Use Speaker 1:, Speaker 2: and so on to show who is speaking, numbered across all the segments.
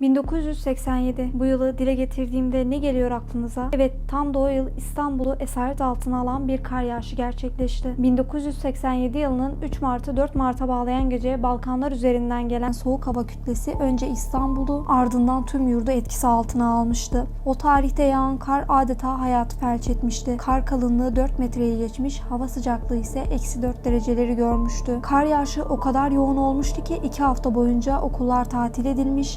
Speaker 1: 1987. Bu yılı dile getirdiğimde ne geliyor aklınıza? Evet, tam da o yıl İstanbul'u esaret altına alan bir kar yağışı gerçekleşti. 1987 yılının 3 Mart'ı 4 Mart'a bağlayan gece Balkanlar üzerinden gelen soğuk hava kütlesi önce İstanbul'u ardından tüm yurdu etkisi altına almıştı. O tarihte yağan kar adeta hayatı felç etmişti. Kar kalınlığı 4 metreyi geçmiş, hava sıcaklığı ise eksi 4 dereceleri görmüştü. Kar yağışı o kadar yoğun olmuştu ki 2 hafta boyunca okullar tatil edilmiş,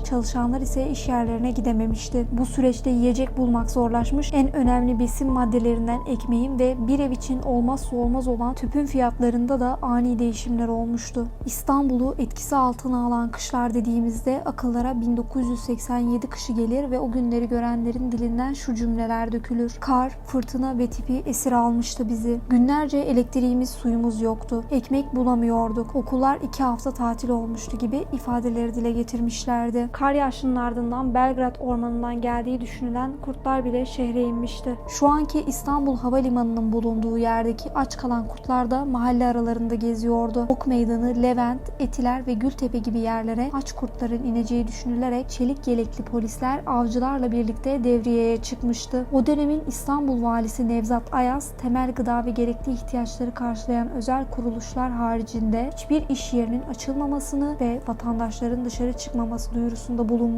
Speaker 1: çalışanlar ise iş yerlerine gidememişti. Bu süreçte yiyecek bulmak zorlaşmış, en önemli besin maddelerinden ekmeğin ve bir ev için olmazsa olmaz olan tüpün fiyatlarında da ani değişimler olmuştu. İstanbul'u etkisi altına alan kışlar dediğimizde akıllara 1987 kışı gelir ve o günleri görenlerin dilinden şu cümleler dökülür. Kar, fırtına ve tipi esir almıştı bizi. Günlerce elektriğimiz, suyumuz yoktu. Ekmek bulamıyorduk. Okullar iki hafta tatil olmuştu gibi ifadeleri dile getirmişlerdi. Kar yağışının ardından Belgrad ormanından geldiği düşünülen kurtlar bile şehre inmişti. Şu anki İstanbul Havalimanı'nın bulunduğu yerdeki aç kalan kurtlar da mahalle aralarında geziyordu. Ok Meydanı, Levent, Etiler ve Gültepe gibi yerlere aç kurtların ineceği düşünülerek çelik yelekli polisler avcılarla birlikte devriyeye çıkmıştı. O dönemin İstanbul valisi Nevzat Ayaz temel gıda ve gerekli ihtiyaçları karşılayan özel kuruluşlar haricinde hiçbir iş yerinin açılmamasını ve vatandaşların dışarı çıkmaması duyurusunda bulunmuştu.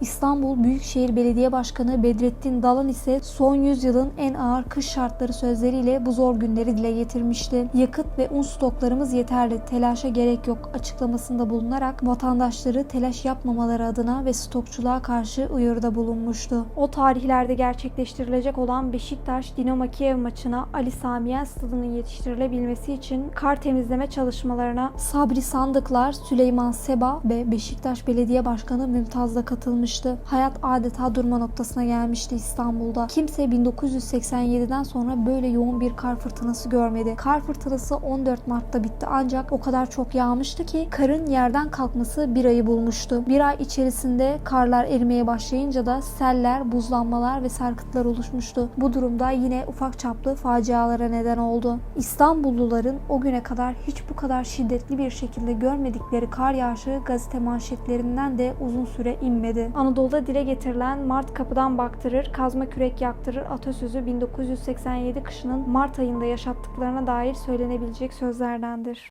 Speaker 1: İstanbul Büyükşehir Belediye Başkanı Bedrettin Dalan ise son yüzyılın en ağır kış şartları sözleriyle bu zor günleri dile getirmişti. Yakıt ve un stoklarımız yeterli, telaşa gerek yok açıklamasında bulunarak vatandaşları telaş yapmamaları adına ve stokçuluğa karşı uyarıda bulunmuştu. O tarihlerde gerçekleştirilecek olan Beşiktaş Dinamo Kiev maçına Ali Samiyen stadının yetiştirilebilmesi için kar temizleme çalışmalarına Sabri Sandıklar, Süleyman Seba ve Beşiktaş Belediye Başkanı Mümtaz da katılmıştı. Hayat adeta durma noktasına gelmişti İstanbul'da. Kimse 1987'den sonra böyle yoğun bir kar fırtınası görmedi. Kar fırtınası 14 Mart'ta bitti ancak o kadar çok yağmıştı ki karın yerden kalkması bir ayı bulmuştu. Bir ay içerisinde karlar erimeye başlayınca da seller, buzlanmalar ve sarkıtlar oluşmuştu. Bu durumda yine ufak çaplı facialara neden oldu. İstanbulluların o güne kadar hiç bu kadar şiddetli bir şekilde görmedikleri kar yağışı gazete manşetlerinden de uzun süre inmedi. Anadolu'da dile getirilen Mart kapıdan baktırır, kazma kürek yaktırır atasözü 1987 kışının Mart ayında yaşattıklarına dair söylenebilecek sözlerdendir.